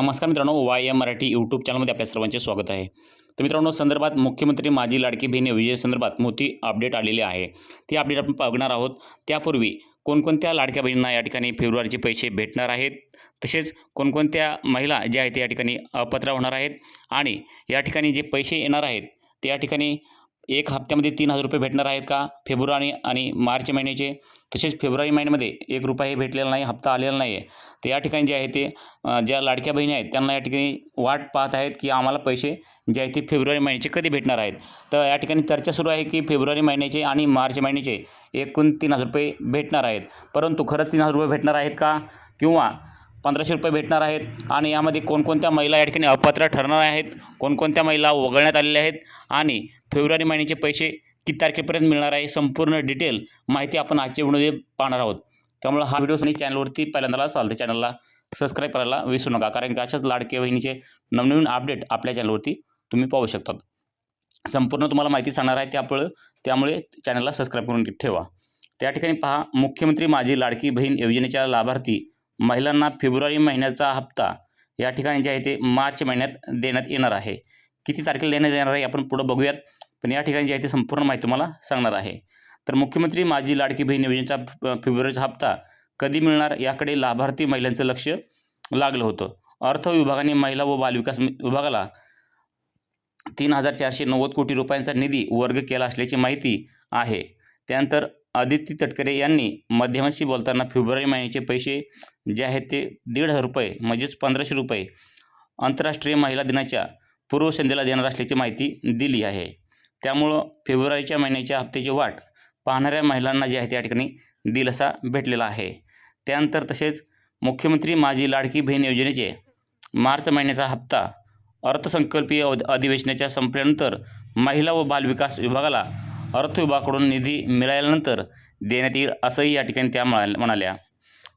नमस्कार मित्रांनो Y M Marathi YouTube चॅनलमध्ये आपल्या सर्वांचे स्वागत आहे. तर मित्रांनो संदर्भात मुख्यमंत्री माझी लाडकी बहीण योजनेसंदर्भात मोठी अपडेट आलेली आहे. ती अपडेट आपण बघणार आहोत. त्यापूर्वी कोणकोणत्या लाडक्या बहिणींना या ठिकाणी फेब्रुवारीचे पैसे भेटणार आहेत? तसेच कोणकोणत्या महिला ज्या आहेत या ठिकाणी अपात्र होणार आहेत? आणि या ठिकाणी जे पैसे येणार आहेत ते या ठिकाणी एक हप्त्यामध्ये तीन हजार रुपये भेटणार आहेत का? फेब्रुवारी आणि मार्च महिन्याचे. तसेच फेब्रुवारी महिन्यामध्ये एक रुपयाही भेटलेला नाही हप्ता आलेला नाही आहे तर या ठिकाणी जे आहे ते ज्या लाडक्या बहिणी आहेत त्यांना या ठिकाणी वाट पाहत आहेत की आम्हाला पैसे जे आहेत ते फेब्रुवारी महिन्याचे कधी भेटणार आहेत. तर या ठिकाणी चर्चा सुरू आहे की फेब्रुवारी महिन्याचे आणि मार्च महिन्याचे एकूण तीन हजार रुपये भेटणार आहेत. परंतु खरंच तीन हजार रुपये भेटणार आहेत का? किंवा पंधराशे रुपये भेटणार आहेत. आणि यामध्ये कोणकोणत्या महिला या ठिकाणी अपात्र ठरणार आहेत कोणकोणत्या महिला वगळण्यात आलेल्या आहेत आणि फेब्रुवारी महिन्याचे पैसे किती तारखेपर्यंत मिळणार आहे संपूर्ण डिटेल माहिती आपण आजच्या व्हिडिओमध्ये पाहणार आहोत. त्यामुळे हा व्हिडिओ आणि चॅनलवरती पहिल्यांदा चालते चॅनलला सबस्क्राईब करायला विसरू नका कारण की अशाच लाडक्या बहिणीचे नवनवीन अपडेट आपल्या चॅनलवरती तुम्ही पाहू शकतात. संपूर्ण तुम्हाला माहिती सांगणार आहे त्यामुळे त्यामुळे चॅनलला सबस्क्राईब करून ठेवा. त्या ठिकाणी पहा मुख्यमंत्री माझी लाडकी बहीण योजनेच्या लाभार्थी महिलांना फेब्रुवारी महिन्याचा हप्ता या ठिकाणी जे आहे ते मार्च महिन्यात देण्यात येणार आहे. किती तारखेला देण्यात येणार आहे आपण पुढं बघूयात. पण या ठिकाणी जे आहे ते संपूर्ण माहिती तुम्हाला सांगणार आहे. तर मुख्यमंत्री माझी लाडकी बहीण योजनेचा फेब्रुवारीचा हप्ता कधी मिळणार याकडे लाभार्थी महिलांचं लक्ष लागलं होतं. अर्थ विभागाने महिला व बालविकास विभागाला तीन हजार चारशे नव्वद कोटी रुपयांचा निधी वर्ग केला असल्याची माहिती आहे. त्यानंतर आदित्य तटकरे यांनी माध्यमांशी बोलताना फेब्रुवारी महिन्याचे पैसे जे आहेत ते दीड हजार रुपये म्हणजेच पंधराशे रुपये आंतरराष्ट्रीय महिला दिनाच्या पूर्वसंध्येला देणार असल्याची माहिती दिली आहे. त्यामुळं फेब्रुवारीच्या महिन्याच्या हप्त्याची वाट पाहणाऱ्या महिलांना जे आहे त्या ठिकाणी दिलासा भेटलेला आहे. त्यानंतर तसेच मुख्यमंत्री माझी लाडकी बहीण योजनेचे मार्च महिन्याचा हप्ता अर्थसंकल्पीय अध- अधिवेशनाच्या संपल्यानंतर महिला व बालविकास विभागाला अर्थ विभागाकडून निधी मिळाल्यानंतर देण्यात येईल असंही या ठिकाणी त्या म्हणाल म्हणाल्या.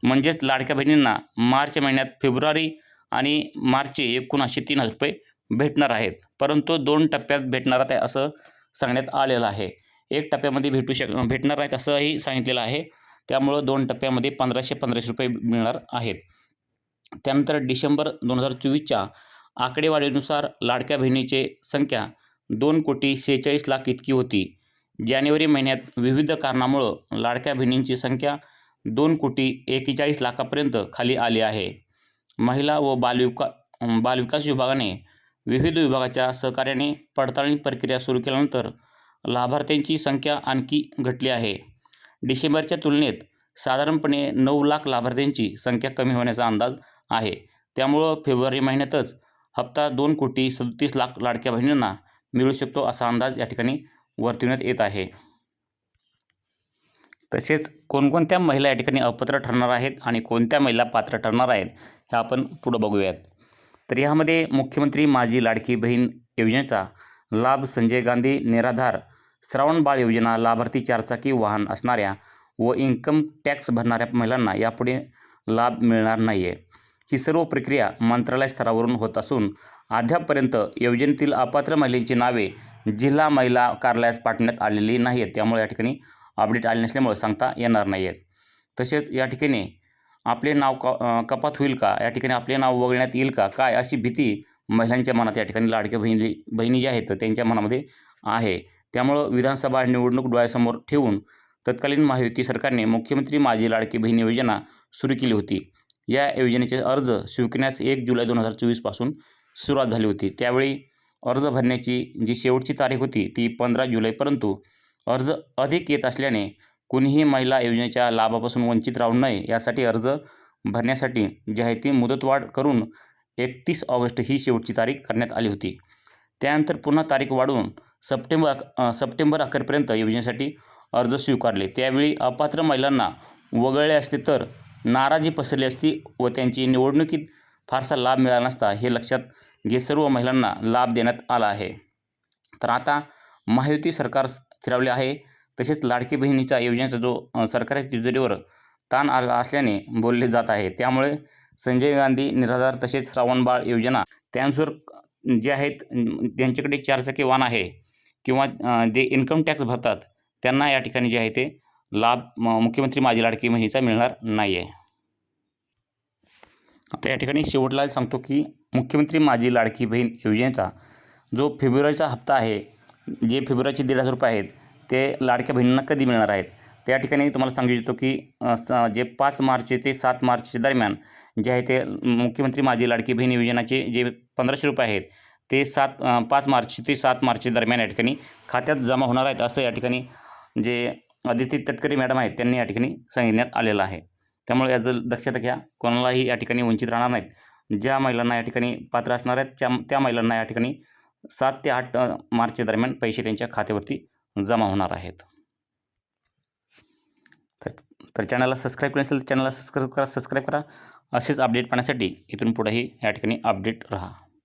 म्हणजेच लाडक्या बहिणींना मार्च महिन्यात फेब्रुवारी आणि मार्चचे एकूण तीन हजार रुपये भेटणार आहेत. परंतु दोन टप्प्यात भेटणार आहे असं सांगण्यात आलेलं आहे. एक टप्प्यामध्ये भेटू शक भेटणार आहेत असंही सांगितलेलं आहे. त्यामुळं दोन टप्प्यामध्ये पंधराशे पंधराशे रुपये मिळणार आहेत. त्यानंतर डिसेंबर दोन हजार चोवीसच्या आकडेवारीनुसार लाडक्या बहिणीची संख्या दोन कोटी सेहेचाळीस लाख इतकी होती. जानेवारी महिन्यात विविध कारणामुळं लाडक्या बहिणींची संख्या दोन कोटी एकेचाळीस लाखापर्यंत खाली आली आहे. महिला व बालविका बालविकास विभागाने विविध विभागाच्या सहकार्याने पडताळणी प्रक्रिया सुरू केल्यानंतर लाभार्थ्यांची संख्या आणखी घटली आहे. डिसेंबरच्या तुलनेत साधारणपणे नऊ लाख लाभार्थ्यांची संख्या कमी होण्याचा अंदाज आहे. त्यामुळं फेब्रुवारी महिन्यातच हप्ता दोन कोटी सदतीस लाख लाडक्या बहिणींना मिळू शकतो असा अंदाज या ठिकाणी वर्तविण्यात येत आहे. तसेच कोणकोणत्या महिला या ठिकाणी अपात्र ठरणार आहेत आणि कोणत्या महिला पात्र ठरणार आहेत हे आपण पुढं बघूयात. तर यामध्ये मुख्यमंत्री माझी लाडकी बहीण योजनेचा लाभ संजय गांधी निराधार श्रावण बाळ योजना लाभार्थी चारचाकी वाहन असणाऱ्या व इन्कम टॅक्स भरणाऱ्या महिलांना यापुढे लाभ मिळणार नाही आहे ही सर्व प्रक्रिया मंत्रालय स्तरावरून होत असून अद्यापपर्यंत योजनेतील अपात्र महिलांची नावे जिल्हा महिला कार्यालयास पाठवण्यात आलेली नाही आहेत त्यामुळे या ठिकाणी अपडेट आले नसल्यामुळे सांगता येणार नाही आहेत तसेच या ठिकाणी आपले नाव क कपात होईल का? या ठिकाणी आपले नाव वगळण्यात येईल का? काय अशी भीती महिलांच्या मनात या ठिकाणी लाडक्या बहिणी बहिणी ज्या आहेत त्यांच्या मनामध्ये आहे. त्यामुळं विधानसभा निवडणूक डोळ्यासमोर ठेवून तत्कालीन महायुती सरकारने मुख्यमंत्री माझी लाडकी बहीण योजना सुरू केली होती. या योजनेचे अर्ज स्वीकारण्यास एक जुलै दोन हजार चोवीसपासून सुरुवात झाली होती. त्यावेळी अर्ज भरण्याची जी शेवटची तारीख होती ती पंधरा जुलै परंतु अर्ज अधिक येत असल्याने कुणीही महिला योजनेच्या लाभापासून वंचित राहू नये यासाठी अर्ज भरण्यासाठी जी आहे ती मुदतवाढ करून एकतीस ऑगस्ट ही शेवटची तारीख करण्यात आली होती. त्यानंतर पुन्हा तारीख वाढवून सप्टेंबर अक- सप्टेंबर अखेरपर्यंत योजनेसाठी अर्ज स्वीकारले. त्यावेळी अपात्र महिलांना वगळले असते तर नाराजी पसरली असती व त्यांची निवडणुकीत फारसा लाभ मिळाला नसता हे लक्षात घेत सर्व महिलांना लाभ देण्यात आला आहे. तर आता महायुती सरकार स्थिरावले आहे. तसेच लाडकी बहिणीच्या योजनेचा जो सरकारी तिजोरीवर ताण आला असल्याने बोलले जात आहे. त्यामुळे संजय गांधी निराधार तसेच श्रावणबाळ योजना त्यानुसार जे आहेत त्यांच्याकडे ज्यांच्याकडे चारचाकी वाहन आहे किंवा जे इन्कम टॅक्स भरतात त्यांना या ठिकाणी जे आहे ते लाभ म- मुख्यमंत्री माझी लाडकी बहिणीचा मिळणार नाही आहे आता या ठिकाणी शेवटला सांगतो की मुख्यमंत्री माझी लाडकी बहीण योजनेचा जो फेब्रुवारीचा हप्ता आहे जे फेब्रुवारीचे दीड हजार रुपये आहेत ते लाडक्या बहिणींना कधी मिळणार आहेत? त्या ठिकाणी तुम्हाला सांगू इच्छितो की स जे पाच मार्च ते सात मार्चच्या दरम्यान जे आहे ते मुख्यमंत्री माझी लाडकी बहीण योजनाचे जे पंधराशे रुपये आहेत ते सात पाच मार्च ते सात मार्च दरम्यान या ठिकाणी खात्यात जमा होणार आहेत असं या ठिकाणी जे अदिती तटकरी मॅडम आहेत त्यांनी या ठिकाणी सांगण्यात आलेलं आहे. त्यामुळे याचं लक्षात घ्या. कोणालाही या ठिकाणी वंचित राहणार नाहीत. ज्या महिलांना या ठिकाणी पात्र असणार आहेत त्या त्या महिलांना या ठिकाणी सात ते आठ मार्चच्या दरम्यान पैसे त्यांच्या खात्यावरती जमा होणार आहेत. तर तर चॅनलला सबस्क्राईब केलं असेल तर चॅनलला सबस्क्राईब करा सबस्क्राईब करा. असेच अपडेट पाहण्यासाठी इथून पुढेही या ठिकाणी अपडेट राहा.